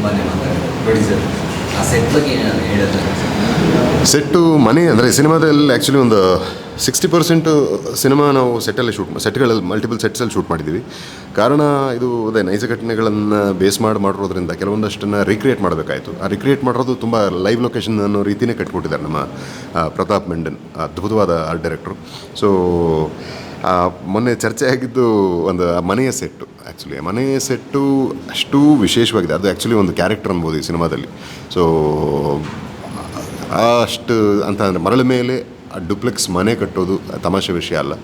ತುಂಬಾ ಆ ಸೆಟ್ಟು ಮನೆ, ಅಂದರೆ ಸಿನಿಮಾದಲ್ಲಿ ಆ್ಯಕ್ಚುಲಿ ಒಂದು ಸಿಕ್ಸ್ಟಿ ಪರ್ಸೆಂಟು ಸಿನಿಮಾ ನಾವು ಸೆಟ್ಟಲ್ಲೇ ಶೂಟ್ ಸೆಟ್ಗಳಲ್ಲಿ ಮಲ್ಟಿಪಲ್ ಸೆಟ್ಸಲ್ಲಿ ಶೂಟ್ ಮಾಡಿದ್ದೀವಿ. ಕಾರಣ ಇದು ಅದೇ ನೈಜ ಘಟನೆಗಳನ್ನು ಬೇಸ್ ಮಾಡಿ, ಮಾಡಿರೋದ್ರಿಂದ ಕೆಲವೊಂದಷ್ಟನ್ನು ರಿಕ್ರಿಯೇಟ್ ಮಾಡಬೇಕಾಯಿತು. ಆ ರಿಕ್ರಿಯೇಟ್ ಮಾಡಿರೋದು ತುಂಬ ಲೈವ್ ಲೊಕೇಶನ್ ಅನ್ನೋ ರೀತಿಯೇ ಕಟ್ಕೊಟ್ಟಿದ್ದಾರೆ ನಮ್ಮ ಪ್ರತಾಪ್ ಮೆಂಡನ್ ಅದ್ಭುತವಾದ ಆರ್ಟ್ ಡೈರೆಕ್ಟ್ರು ಸೊ ಮೊನ್ನೆ ಚರ್ಚೆ ಆಗಿದ್ದು ಒಂದು ಮನೆಯ ಸೆಟ್ಟು ಆ್ಯಕ್ಚುಲಿ ಮನೆಯ ಸೆಟ್ಟು ಅಷ್ಟು ವಿಶೇಷವಾಗಿದೆ. ಅದು ಆ್ಯಕ್ಚುಲಿ ಒಂದು ಕ್ಯಾರೆಕ್ಟರ್ ಅನ್ಬೋದು ಈ ಸಿನಿಮಾದಲ್ಲಿ. ಸೊ ಅಷ್ಟು ಅಂತ ಅಂದರೆ ಮರಳ ಮೇಲೆ ಆ ಡುಪ್ಲೆಕ್ಸ್ ಮನೆ ಕಟ್ಟೋದು ತಮಾಷೆ ವಿಷಯ ಅಲ್ಲ.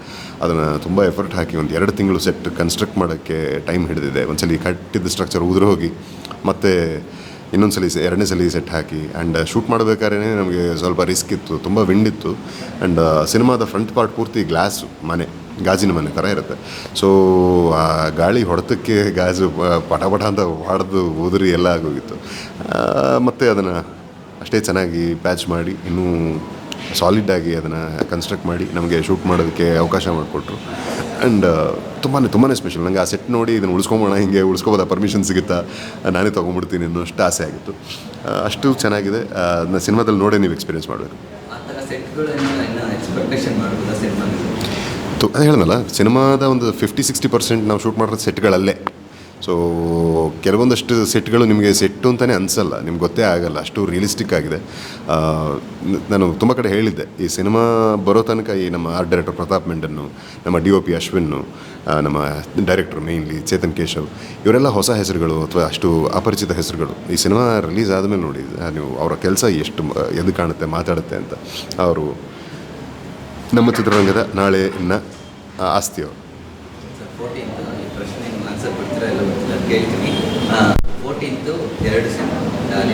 ಅದನ್ನು ತುಂಬ ಎಫರ್ಟ್ ಹಾಕಿ ಒಂದು ಎರಡು ತಿಂಗಳು ಸೆಟ್ ಕನ್ಸ್ಟ್ರಕ್ಟ್ ಮಾಡೋಕ್ಕೆ ಟೈಮ್ ಹಿಡಿದಿದೆ. ಒಂದ್ಸಲಿ ಕಟ್ಟಿದ್ದ ಸ್ಟ್ರಕ್ಚರ್ ಉದುರು ಹೋಗಿ, ಮತ್ತು ಇನ್ನೊಂದು ಸಲ ಎರಡನೇ ಸಲ ಸೆಟ್ ಹಾಕಿ ಆ್ಯಂಡ್ ಶೂಟ್ ಮಾಡಬೇಕಾದ್ರೆ ನಮಗೆ ಸ್ವಲ್ಪ ರಿಸ್ಕ್ ಇತ್ತು. ತುಂಬ ವಿಂಡ್ ಇತ್ತು. ಆ್ಯಂಡ್ ಸಿನಿಮಾದ ಫ್ರಂಟ್ ಪಾರ್ಟ್ ಪೂರ್ತಿ ಗ್ಲಾಸು ಮನೆ. ಗಾಜಿನ ಮನೆ ಥರ ಇರುತ್ತೆ. ಸೊ ಆ ಗಾಳಿ ಹೊಡೆತಕ್ಕೆ ಗಾಜು ಪಟ ಪಟ ಅಂತ ಹೊಡೆದು ಉದುರಿ ಎಲ್ಲ ಆಗೋಗಿತ್ತು. ಮತ್ತು ಅದನ್ನು ಅಷ್ಟೇ ಚೆನ್ನಾಗಿ ಪ್ಯಾಚ್ ಮಾಡಿ, ಇನ್ನೂ ಸಾಲಿಡ್ ಆಗಿ ಅದನ್ನು ಕನ್ಸ್ಟ್ರಕ್ಟ್ ಮಾಡಿ ನಮಗೆ ಶೂಟ್ ಮಾಡೋದಕ್ಕೆ ಅವಕಾಶ ಮಾಡಿಕೊಟ್ರು. ಆ್ಯಂಡ್ ತುಂಬಾ ತುಂಬಾ ಸ್ಪೆಷಲ್ ನನಗೆ ಆ ಸೆಟ್ ನೋಡಿ ಇದನ್ನು ಉಳಿಸ್ಕೊಂಬೋಣ, ಹಿಂಗೆ ಉಳಿಸ್ಕೋಬೋದಾ ಪರ್ಮಿಷನ್ ಸಿಗುತ್ತಾ, ನಾನೇ ತೊಗೊಂಡ್ಬಿಡ್ತೀನಿ ಅನ್ನೋಷ್ಟು ಆಸೆ ಆಗಿತ್ತು. ಅಷ್ಟು ಚೆನ್ನಾಗಿದೆ. ಅದನ್ನ ಸಿನಿಮಾದಲ್ಲಿ ನೋಡೇ ನೀವು ಎಕ್ಸ್ಪೀರಿಯನ್ಸ್ ಮಾಡಬೇಕು. ಆ ಥರ ಸೆಟ್ಗಳನ್ನು ಇನ್ನೂ ಎಕ್ಸ್ಪೆಕ್ಟೇಷನ್ ಮಾಡ್ಬೋದಾ ಸಿನಿಮಾ ತು ಅದೇ ಹೇಳಿದ್ನಲ್ಲ, ಸಿನಿಮಾದ ಒಂದು ಫಿಫ್ಟಿ ಸಿಕ್ಸ್ಟಿ ಪರ್ಸೆಂಟ್ ನಾವು ಶೂಟ್ ಮಾಡಿರೋ ಸೆಟ್ಗಳಲ್ಲೇ. ಸೊ ಕೆಲವೊಂದಷ್ಟು ಸೆಟ್ಗಳು ನಿಮಗೆ ಸೆಟ್ಟು ಅಂತಲೇ ಅನಿಸಲ್ಲ, ನಿಮ್ಗೆ ಗೊತ್ತೇ ಆಗಲ್ಲ, ಅಷ್ಟು ರಿಯಲಿಸ್ಟಿಕ್ ಆಗಿದೆ. ನಾನು ತುಂಬ ಕಡೆ ಹೇಳಿದ್ದೆ, ಈ ಸಿನಿಮಾ ಬರೋ ತನಕ ಈ ನಮ್ಮ ಆರ್ಟ್ ಡೈರೆಕ್ಟರ್ ಪ್ರತಾಪ್ ಮೆಂಡನ್ನು, ನಮ್ಮ ಡಿ ಒ ಪಿ ಅಶ್ವಿನ್ನು ನಮ್ಮ ಡೈರೆಕ್ಟರ್ ಮೇಯ್ನ್ಲಿ ಚೇತನ್ ಕೇಶವ್, ಇವರೆಲ್ಲ ಹೊಸ ಹೆಸರುಗಳು ಅಥವಾ ಅಷ್ಟು ಅಪರಿಚಿತ ಹೆಸರುಗಳು. ಈ ಸಿನಿಮಾ ರಿಲೀಸ್ ಆದಮೇಲೆ ನೋಡಿ ನೀವು ಅವರ ಕೆಲಸ ಎಷ್ಟು ಎದ್ದು ಕಾಣುತ್ತೆ, ಮಾತಾಡುತ್ತೆ ಅಂತ. ಅವರು ನಮ್ಮ ಚಿತ್ರರಂಗದ ನಾಳೆ ಇನ್ನ ಆಸ್ತಿ ಆಸ್ತಿಯವರು ಫೋರ್ಟೀನ್ತು ಎರಡು ಸಿನಿಮಾ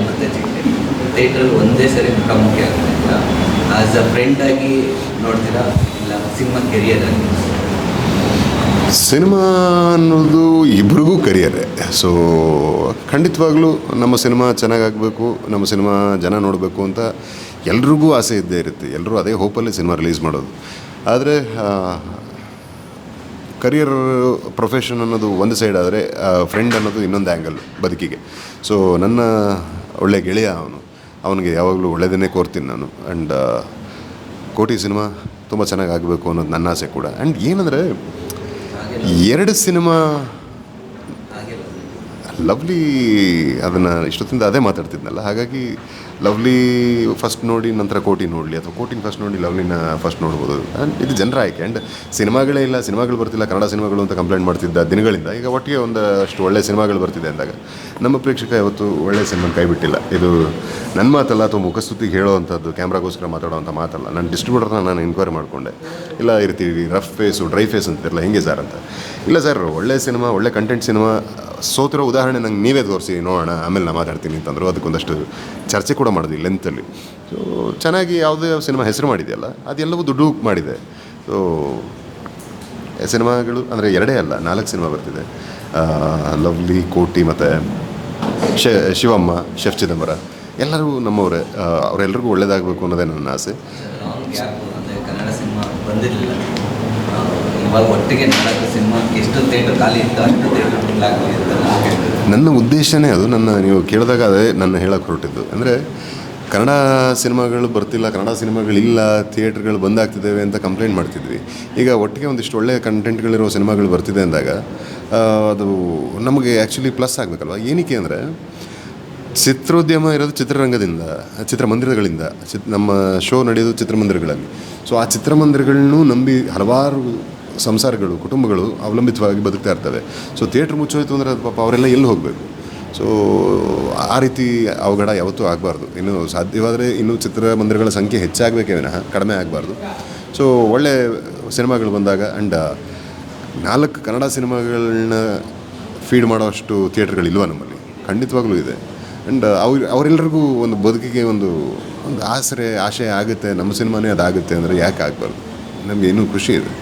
ಮತ್ತೆ ಒಂದೇ ಸರಿ ಆಗ್ತಾ ಆಸ್ ಅ ಫ್ರೆಂಡ್ ಆಗಿ ನೋಡ್ತೀರಾ ಇಲ್ಲ ಸಿನಿಮಾ ಕೆರಿಯರ್ ಆಗಿ ಸಿನಿಮಾ ಅನ್ನೋದು ಇಬ್ರಿಗೂ ಕರಿಯರೆ ಸೊ ಖಂಡಿತವಾಗ್ಲೂ ನಮ್ಮ ಸಿನಿಮಾ ಚೆನ್ನಾಗಾಗಬೇಕು ನಮ್ಮ ಸಿನಿಮಾ ಜನ ನೋಡಬೇಕು ಅಂತ ಎಲ್ರಿಗೂ ಆಸೆ ಇದ್ದೇ ಇರುತ್ತೆ. ಎಲ್ಲರೂ ಅದೇ ಹೋಪಲ್ಲೇ ಸಿನಿಮಾ ರಿಲೀಸ್ ಮಾಡೋದು. ಆದರೆ ಕರಿಯರ್ ಪ್ರೊಫೆಷನ್ ಅನ್ನೋದು ಒಂದು ಸೈಡ್ ಆದರೆ ಫ್ರೆಂಡ್ ಅನ್ನೋದು ಇನ್ನೊಂದು ಆ್ಯಂಗಲ್ ಬದುಕಿಗೆ. ಸೊ ನನ್ನ ಒಳ್ಳೆ ಗೆಳೆಯ ಅವನು. ಅವನಿಗೆ ಯಾವಾಗಲೂ ಒಳ್ಳೆಯದನ್ನೇ ಕೋರ್ತೀನಿ ನಾನು. ಆ್ಯಂಡ್ ಕೋಟಿ ಸಿನಿಮಾ ತುಂಬ ಚೆನ್ನಾಗಿ ಆಗಬೇಕು ಅನ್ನೋದು ನನ್ನ ಆಸೆ ಕೂಡ. ಆ್ಯಂಡ್ ಏನಂದರೆ, ಎರಡು ಸಿನಿಮಾ ಲವ್ಲಿ ಅದನ್ನು ಇಷ್ಟೊತ್ತಿಂದ ಅದೇ ಮಾತಾಡ್ತಿದ್ನಲ್ಲ, ಹಾಗಾಗಿ ಲವ್ಲಿ ಫಸ್ಟ್ ನೋಡಿ ನಂತರ ಕೋಟಿ ನೋಡಲಿ ಅಥವಾ ಕೋಟಿನ ಫಸ್ಟ್ ನೋಡಿ ಲವ್ಲಿನ ಫಸ್ಟ್ ನೋಡ್ಬೋದು. ಆ್ಯಂಡ್ ಇದು ಜನರ ಆಯ್ಕೆ. ಆ್ಯಂಡ್ ಸಿನಿಮಾಗಳೇ ಇಲ್ಲ, ಸಿನಿಮಾಗಳು ಬರ್ತಿಲ್ಲ, ಕನ್ನಡ ಸಿನಿಮಾಗಳು ಅಂತ ಕಂಪ್ಲೇಂಟ್ ಮಾಡ್ತಿದ್ದ ದಿನಗಳಿಂದ, ಈಗ ಒಟ್ಟಿಗೆ ಒಂದಷ್ಟು ಒಳ್ಳೆ ಸಿನಿಮಾಗಳು ಬರ್ತಿದೆ ಅಂದಾಗ ನಮ್ಮ ಪ್ರೇಕ್ಷಕ ಯಾವತ್ತು ಒಳ್ಳೆ ಸಿನಿಮಾ ಕೈ ಬಿಟ್ಟಿಲ್ಲ. ಇದು ನನ್ನ ಮಾತಲ್ಲ ಅಥವಾ ಮುಖಸ್ತುತಿಗೆ ಹೇಳೋವಂಥದ್ದು ಕ್ಯಾಮ್ರಾಗೋಸ್ಕರ ಮಾತಾಡೋವಂಥ ಮಾತಲ್ಲ. ನಾನು ಡಿಸ್ಟ್ರಿಬ್ಯೂಟರ್ನ ನಾನು ಇನ್ಕ್ವೈರಿ ಮಾಡಿಕೊಂಡೆ. ಇಲ್ಲ ಇರ್ತೀವಿ ರೀತಿ ರಫ್ ಫೇಸು ಡ್ರೈ ಫೇಸ್ ಅಂತಿರಲ್ಲ ಹೆಂಗೆ ಸರ್ ಅಂತ. ಇಲ್ಲ ಸರ್ ಒಳ್ಳೆ ಸಿನಿಮಾ, ಒಳ್ಳೆ ಕಂಟೆಂಟ್ ಸಿನಿಮಾ ಸೋತಿರೋ ಉದಾಹರಣೆ ನಂಗೆ ನೀವೇ ತೋರಿಸಿ, ನೋಡೋಣ, ಆಮೇಲೆ ನಾನು ಮಾತಾಡ್ತೀನಿ ಅಂತಂದ್ರು. ಅದಕ್ಕೊಂದಷ್ಟು ಚರ್ಚೆ ಕೂಡ ಮಾಡಿದ್ವಿ ಲೆಂತಲ್ಲಿ ಸೊ ಚೆನ್ನಾಗಿ ಯಾವುದೇ ಸಿನಿಮಾ ಹೆಸರು ಮಾಡಿದೆಯಲ್ಲ, ಅದೆಲ್ಲವೂ ದುಡ್ಡು ಮಾಡಿದೆ. ಸೊ ಸಿನಿಮಾಗಳು ಅಂದರೆ ಎರಡೇ ಅಲ್ಲ, ನಾಲ್ಕು ಸಿನಿಮಾ ಬರ್ತಿದೆ. ಲವ್ಲಿ, ಕೋಟಿ ಮತ್ತು ಶಿವಮ್ಮ, ಶೆಫ್ ಚಿದಂಬರ, ಎಲ್ಲರೂ ನಮ್ಮವರೇ. ಅವರೆಲ್ಲರಿಗೂ ಒಳ್ಳೇದಾಗಬೇಕು ಅನ್ನೋದೇ ನನ್ನ ಆಸೆ. ಒಟ್ಟಿಗೆ ನನ್ನ ಉದ್ದೇಶನೇ ಅದು. ನನ್ನ ನೀವು ಕೇಳಿದಾಗ ಅದೇ ನನ್ನ ಹೇಳಕ್ಕೆ ಹೊರಟಿದ್ದು. ಅಂದರೆ ಕನ್ನಡ ಸಿನಿಮಾಗಳು ಬರ್ತಿಲ್ಲ, ಕನ್ನಡ ಸಿನಿಮಾಗಳಿಲ್ಲ ಥಿಯೇಟ್ರ್ಗಳು ಬಂದಾಗ್ತಿದ್ದೇವೆ ಅಂತ ಕಂಪ್ಲೇಂಟ್ ಮಾಡ್ತಿದ್ವಿ. ಈಗ ಒಟ್ಟಿಗೆ ಒಂದಿಷ್ಟು ಒಳ್ಳೆಯ ಕಂಟೆಂಟ್ಗಳಿರೋ ಸಿನಿಮಾಗಳು ಬರ್ತಿದೆ ಅಂದಾಗ ಅದು ನಮಗೆ ಆ್ಯಕ್ಚುಲಿ ಪ್ಲಸ್ ಆಗಬೇಕಲ್ವ? ಏನಕ್ಕೆ ಅಂದರೆ ಚಿತ್ರೋದ್ಯಮ ಇರೋದು ಚಿತ್ರರಂಗದಿಂದ, ಚಿತ್ರಮಂದಿರಗಳಿಂದ, ಚಿತ್ ನಮ್ಮ ಶೋ ನಡೆಯೋದು ಚಿತ್ರಮಂದಿರಗಳಲ್ಲಿ. ಸೊ ಆ ಚಿತ್ರಮಂದಿರಗಳನ್ನೂ ನಂಬಿ ಹಲವಾರು ಸಂಸಾರಗಳು, ಕುಟುಂಬಗಳು ಅವಲಂಬಿತವಾಗಿ ಬದುಕ್ತಾ ಇರ್ತವೆ. ಸೊ ಥಿಯೇಟ್ರ್ ಮುಚ್ಚೋಯ್ತು ಅಂದರೆ ಅದು ಪಾಪ ಅವರೆಲ್ಲ ಎಲ್ಲಿ ಹೋಗಬೇಕು? ಸೊ ಆ ರೀತಿ ಅವಘಡ ಯಾವತ್ತೂ ಆಗಬಾರ್ದು. ಇನ್ನು ಸಾಧ್ಯವಾದರೆ ಇನ್ನೂ ಚಿತ್ರಮಂದಿರಗಳ ಸಂಖ್ಯೆ ಹೆಚ್ಚಾಗಬೇಕೇ ವಿನಃ, ಕಡಿಮೆ ಆಗಬಾರ್ದು. ಸೊ ಒಳ್ಳೆ ಸಿನಿಮಾಗಳು ಬಂದಾಗ ಆ್ಯಂಡ್ ನಾಲ್ಕು ಕನ್ನಡ ಸಿನಿಮಾಗಳನ್ನ ಫೀಡ್ ಮಾಡೋಷ್ಟು ಥಿಯೇಟ್ರ್ಗಳಿಲ್ವ ನಮ್ಮಲ್ಲಿ? ಖಂಡಿತವಾಗ್ಲೂ ಇದೆ. ಆ್ಯಂಡ್ ಅವ್ರು, ಅವರೆಲ್ಲರಿಗೂ ಒಂದು ಬದುಕಿಗೆ ಒಂದು ಒಂದು ಆಸರೆ ಆಶಯ ಆಗುತ್ತೆ. ನಮ್ಮ ಸಿನಿಮಾನೇ ಅದಾಗುತ್ತೆ ಅಂದರೆ ಯಾಕೆ ಆಗಬಾರ್ದು? ನಮಗೆ ಇನ್ನೂ ಖುಷಿ ಇದೆ.